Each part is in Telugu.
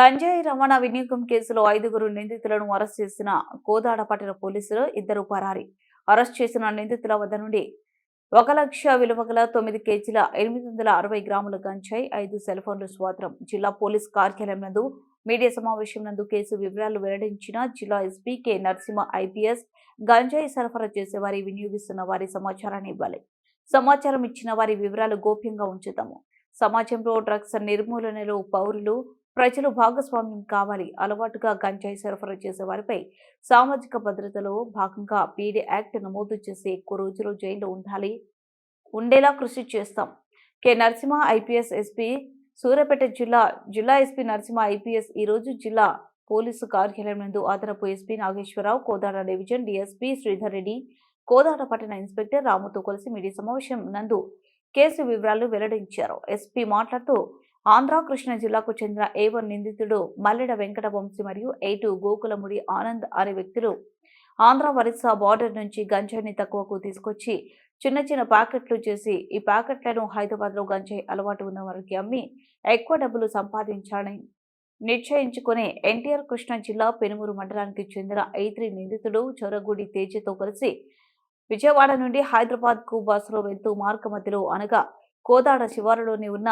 గంజాయి రవాణా వినియోగం కేసులో ఐదుగురు నిందితులను అరెస్ట్ చేసిన కోదాడ పట్టిన పోలీసులు ఇద్దరు పరారి. అరెస్ట్ చేసిన నిందితుల వద్ద నుండి ఒక లక్ష విలువ గల తొమ్మిది కేజీల ఎనిమిది వందల అరవై గ్రాముల గంజాయి ఐదు సెల్ ఫోన్లు స్వాధీనం. జిల్లా పోలీస్ కార్యాలయం నందు మీడియా సమావేశం నందు కేసు వివరాలు వెల్లడించిన జిల్లా ఎస్పీ కె. నరసింహ ఐపీఎస్. గంజాయి సరఫరా చేసే వారి వినియోగిస్తున్న వారి సమాచారాన్ని ఇవ్వాలి. సమాచారం ఇచ్చిన వారి వివరాలు గోప్యంగా ఉంచుతాము. సమాజంలో డ్రగ్స్ నిర్మూలనలో పౌరులు ప్రజలు భాగస్వామ్యం కావాలి. అలవాటుగా గంజాయి సరఫరా చేసే వారిపై సామాజిక భద్రతలో భాగంగా పీడీ యాక్ట్ నమోదు చేసి ఎక్కువ రోజులు జైల్లో ఉండాలి. ఉండేలా కృషి చేస్తాం. K. Narasimha IPS SP Suryapet జిల్లా జిల్లా ఎస్పీ నరసింహ ఐపీఎస్ ఈ రోజు జిల్లా పోలీసు కార్యాలయం నందు అదనపు SP Nageswararao Kodad division DSP Sridhar Reddy Kodad పట్టణ ఇన్స్పెక్టర్ రాముతో కలిసి మీడియా సమావేశం నందు కేసు వివరాలు వెల్లడించారు. ఎస్పీ మాట్లాడుతూ ఆంధ్ర కృష్ణా జిల్లాకు చెందిన ఏ వన్ నిందితుడు మల్లెడ వెంకట వంశీ మరియు ఎయిటు గోకులముడి ఆనంద్ అనే వ్యక్తులు ఆంధ్ర ఒరిస్సా బార్డర్ నుంచి గంజాయిని తక్కువకు తీసుకొచ్చి చిన్న చిన్న ప్యాకెట్లు చేసి ఈ ప్యాకెట్లను హైదరాబాద్లో గంజాయి అలవాటు ఉన్న వారికి అమ్మి ఎక్కువ డబ్బులు సంపాదించాలని నిశ్చయించుకుని ఎన్టీఆర్ కృష్ణా జిల్లా పెనుమూరు మండలానికి చెందిన ఐత్రి నిందితుడు చొరగుడి తేజతో కలిసి విజయవాడ నుండి హైదరాబాద్కు బస్సులో వెళ్తూ మార్గ మధ్యలో అనగా కోదాడ శివారులోని ఉన్న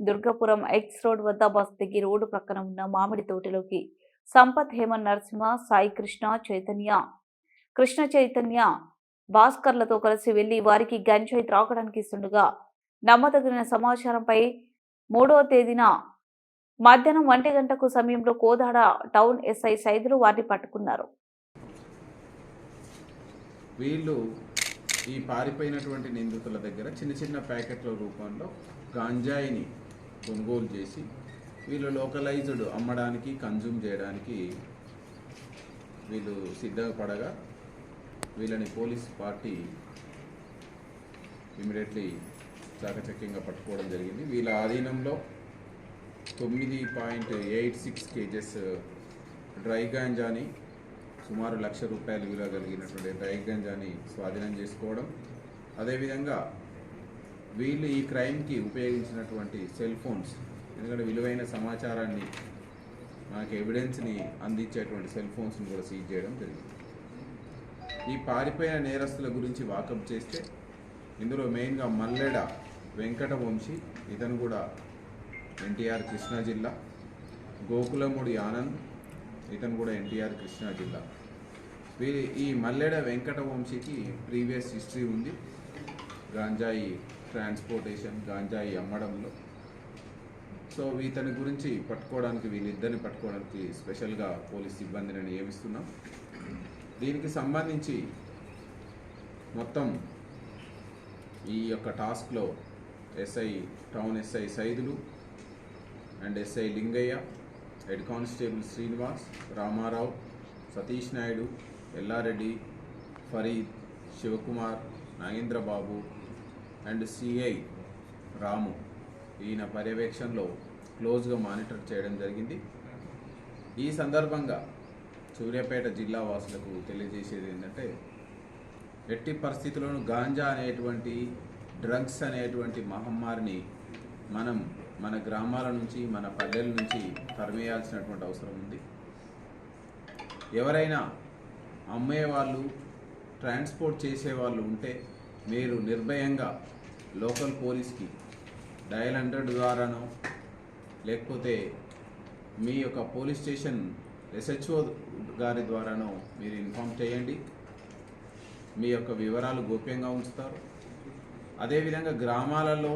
దుర్గాపురం ఎక్స్ రోడ్ వద్ద బస్ దిగి రోడ్డు ప్రక్కన ఉన్న మామిడి తోటలోకి. సంపత్ హేమన్ నరసింహ సాయి కృష్ణ చైతన్య. కృష్ణ చైతన్య. భాస్కర్లతో కలిసి వెళ్ళి వారికి గంజాయి త్రాగడానికి ఇస్తుండగా నమ్మదగిన సమాచారంపై మూడవ తేదీన మధ్యాహ్నం ఒంటి గంటకు సమయంలో కోదాడ టౌన్ ఎస్ఐ సైదులు వారిని పట్టుకున్నారు. వీళ్ళు ఈ పారిపోయినటువంటి నిందితుల దగ్గర చిన్న చిన్న ప్యాకెట్ల రూపంలో గాంజాయిని కొనుగోలు చేసి వీళ్ళు లోకలైజ్డ్ అమ్మడానికి కన్జ్యూమ్ చేయడానికి వీళ్ళు సిద్ధపడగా వీళ్ళని పోలీస్ పార్టీ ఇమీడియట్లీ చాకచక్యంగా పట్టుకోవడం జరిగింది. వీళ్ళ ఆధీనంలో తొమ్మిది point eight six KGs dry గాంజాని సుమారు లక్ష రూపాయలు విలువ కలిగినటువంటి డ్రై గంజాని స్వాధీనం చేసుకోవడం. అదేవిధంగా వీళ్ళు ఈ క్రైమ్కి ఉపయోగించినటువంటి సెల్ ఫోన్స్ ఎందుకంటే విలువైన సమాచారాన్ని మనకు ఎవిడెన్స్ని అందించేటువంటి సెల్ ఫోన్స్ని కూడా సీజ్ చేయడం జరిగింది. ఈ పారిపోయిన నేరస్తుల గురించి వాకప్ చేస్తే ఇందులో మెయిన్గా మల్లెడ వెంకట వంశీ ఇతను కూడా ఎన్టీఆర్ కృష్ణా జిల్లా గోకులముడి ఆనంద్ ఇతను కూడా ఎన్టీఆర్ కృష్ణా జిల్లా. వీరి ఈ మల్లెడ వెంకట వంశీకి ప్రీవియస్ హిస్టరీ ఉంది. గాంజాయి ట్రాన్స్పోర్టేషన్ గాంజాయి అమ్మడంలో. సో ఇతని గురించి పట్టుకోవడానికి వీళ్ళిద్దరిని పట్టుకోవడానికి స్పెషల్గా పోలీస్ సిబ్బందిని నియమిస్తున్నాం. దీనికి సంబంధించి మొత్తం ఈ యొక్క టాస్క్లో SI town SI Saidulu and SI Lingaiah head constable Srinivas Ramarao Satish Naidu Yellareddy Farid Shivakumar Nagendrababu and CI Ramu ఈయన పర్యవేక్షణలో క్లోజ్గా మానిటర్ చేయడం జరిగింది. ఈ సందర్భంగా సూర్యాపేట జిల్లా వాసులకు తెలియజేసేది ఏంటంటే ఎట్టి పరిస్థితుల్లోనూ గాంజా అనేటువంటి డ్రగ్స్ అనేటువంటి మహమ్మారిని మనం మన గ్రామాల నుంచి మన పల్లెల నుంచి తరిమేయాల్సినటువంటి అవసరం ఉంది. ఎవరైనా అమ్మేవాళ్ళు ట్రాన్స్పోర్ట్ చేసేవాళ్ళు ఉంటే మీరు నిర్భయంగా లోకల్ పోలీస్కి డయల్ హండ్రెడ్ ద్వారానో లేకపోతే మీ యొక్క పోలీస్ స్టేషన్ ఎస్హెచ్ఓ గారి ద్వారానో మీరు ఇన్ఫామ్ చేయండి. మీ యొక్క వివరాలు గోప్యంగా ఉంచుతారు. అదేవిధంగా గ్రామాలలో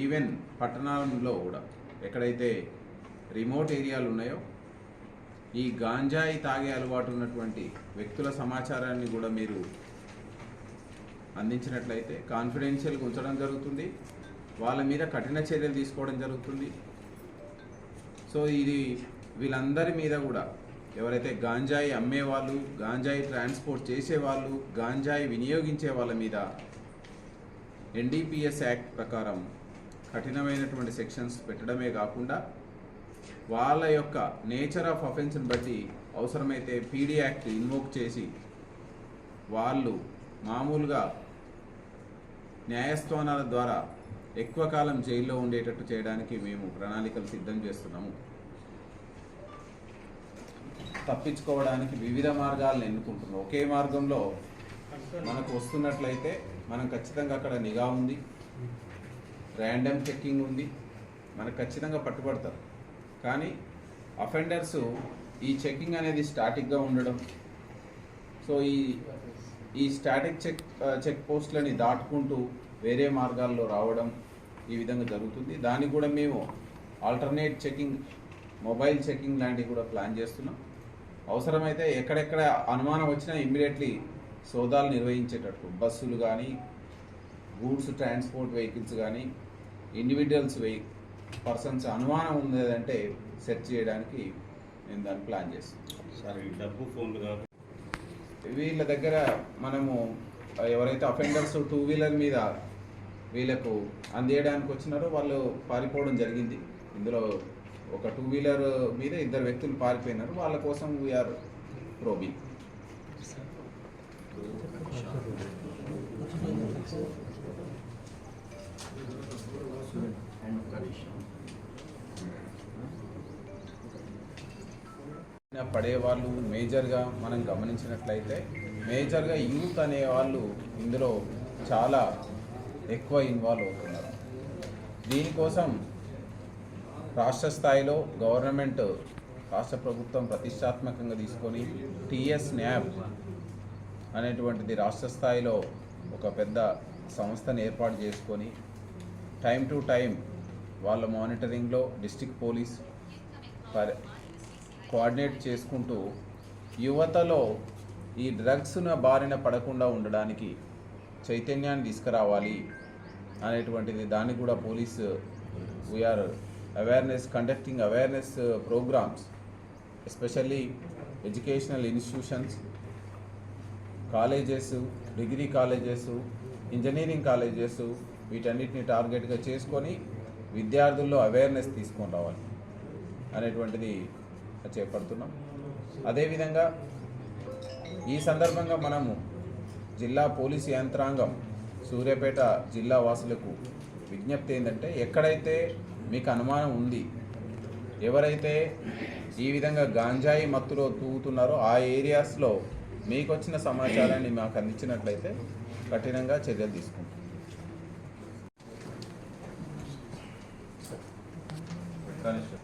ఈవెన్ పట్టణాలలో కూడా ఎక్కడైతే రిమోట్ ఏరియాలు ఉన్నాయో ఈ గాంజాయి తాగే అలవాటు ఉన్నటువంటి వ్యక్తుల సమాచారాన్ని కూడా మీరు అందించినట్లయితే కాన్ఫిడెన్షియల్గా ఉంచడం జరుగుతుంది. వాళ్ళ మీద కఠిన చర్యలు తీసుకోవడం జరుగుతుంది. సో ఇది వీళ్ళందరి మీద కూడా ఎవరైతే గాంజాయి అమ్మేవాళ్ళు గాంజాయి ట్రాన్స్పోర్ట్ చేసేవాళ్ళు గాంజాయి వినియోగించే వాళ్ళ మీద ఎన్డీపీఎస్ యాక్ట్ ప్రకారం కఠినమైనటువంటి సెక్షన్స్ పెట్టడమే కాకుండా వాళ్ళ యొక్క నేచర్ ఆఫ్ అఫెన్స్ని బట్టి అవసరమైతే పీడీ యాక్ట్ ఇన్వోక్ చేసి వాళ్ళు మామూలుగా న్యాయస్థానాల ద్వారా ఎక్కువ కాలం జైల్లో ఉండేటట్టు చేయడానికి మేము ప్రణాళికలు సిద్ధం చేస్తున్నాము. తప్పించుకోవడానికి వివిధ మార్గాలను ఎన్నుకుంటున్నాం. ఒకే మార్గంలో మనకు వస్తున్నట్లయితే మనం ఖచ్చితంగా అక్కడ నిఘా ఉంది. ర్యాండమ్ చెక్కింగ్ ఉంది. మనకు ఖచ్చితంగా పట్టుబడతారు. కానీ అఫెండర్స్ ఈ చెక్కింగ్ అనేది స్టాటిక్గా ఉండడం. సో ఈ ఈ స్టాటిక్ చెక్ చెక్ పోస్ట్లని దాటుకుంటూ వేరే మార్గాల్లో రావడం ఈ విధంగా జరుగుతుంది. దానికి కూడా మేము ఆల్టర్నేట్ చెకింగ్ మొబైల్ చెకింగ్ లాంటివి కూడా ప్లాన్ చేస్తున్నాం. అవసరమైతే ఎక్కడెక్కడ అనుమానం వచ్చినా ఇమ్మీడియట్లీ సోదాలు నిర్వహించేటట్టు. బస్సులు కానీ గూడ్స్ ట్రాన్స్పోర్ట్ వెహికల్స్ కానీ ఇండివిజువల్స్ వెహి పర్సన్స్ అనుమానం ఉన్నదంటే సెర్చ్ చేయడానికి నేను దాన్ని ప్లాన్ చేస్తాను సార్ ఈ డబ్బు ఫోన్లు కాదు. వీళ్ళ దగ్గర మనము ఎవరైతే అఫెండర్స్ టూ వీలర్ మీద వీళ్ళకు అందేయడానికి వచ్చినారో వాళ్ళు పారిపోవడం జరిగింది. ఇందులో ఒక టూ వీలర్ మీద ఇద్దరు వ్యక్తులు పారిపోయినారు. వాళ్ళ కోసం వీఆర్ ప్రోబింగ్ పడేవాళ్ళు మేజర్గా మనం గమనించినట్లయితే మేజర్గా యూత్ అనే వాళ్ళు ఇందులో చాలా ఎక్కువ ఇన్వాల్వ్ అవుతున్నారు. దీనికోసం రాష్ట్ర స్థాయిలో గవర్నమెంట్ రాష్ట్ర ప్రభుత్వం ప్రతిష్టాత్మకంగా తీసుకొని టిఎస్ న్యాబ్ అనేటువంటిది రాష్ట్ర స్థాయిలో ఒక పెద్ద సంస్థను ఏర్పాటు చేసుకొని టైం టు టైం వాళ్ళ మానిటరింగ్లో డిస్టిక్ పోలీస్ పర్ కోఆర్డినేట్ చేసుకుంటూ యువతలో ఈ డ్రగ్స్న బారిన పడకుండా ఉండడానికి చైతన్యాన్ని తీసుకురావాలి అనేటువంటిది దాన్ని కూడా police we are awareness conducting awareness programmes especially educational institutions colleges degree colleges engineering colleges వీటన్నిటిని టార్గెట్గా చేసుకొని విద్యార్థుల్లో అవేర్నెస్ తీసుకొని రావాలి అనేటువంటిది చేపడుతున్నాం. అదేవిధంగా ఈ సందర్భంగా మనము జిల్లా పోలీసు యంత్రాంగం సూర్యాపేట జిల్లా వాసులకు విజ్ఞప్తి ఏంటంటే ఎక్కడైతే మీకు అనుమానం ఉంది ఎవరైతే ఈ విధంగా గాంజాయి మత్తులో తూగుతున్నారో ఆ ఏరియాస్లో మీకు వచ్చిన సమాచారాన్ని మాకు అందించినట్లయితే కఠినంగా చర్యలు తీసుకుంటాం. కానిస్టేబుల్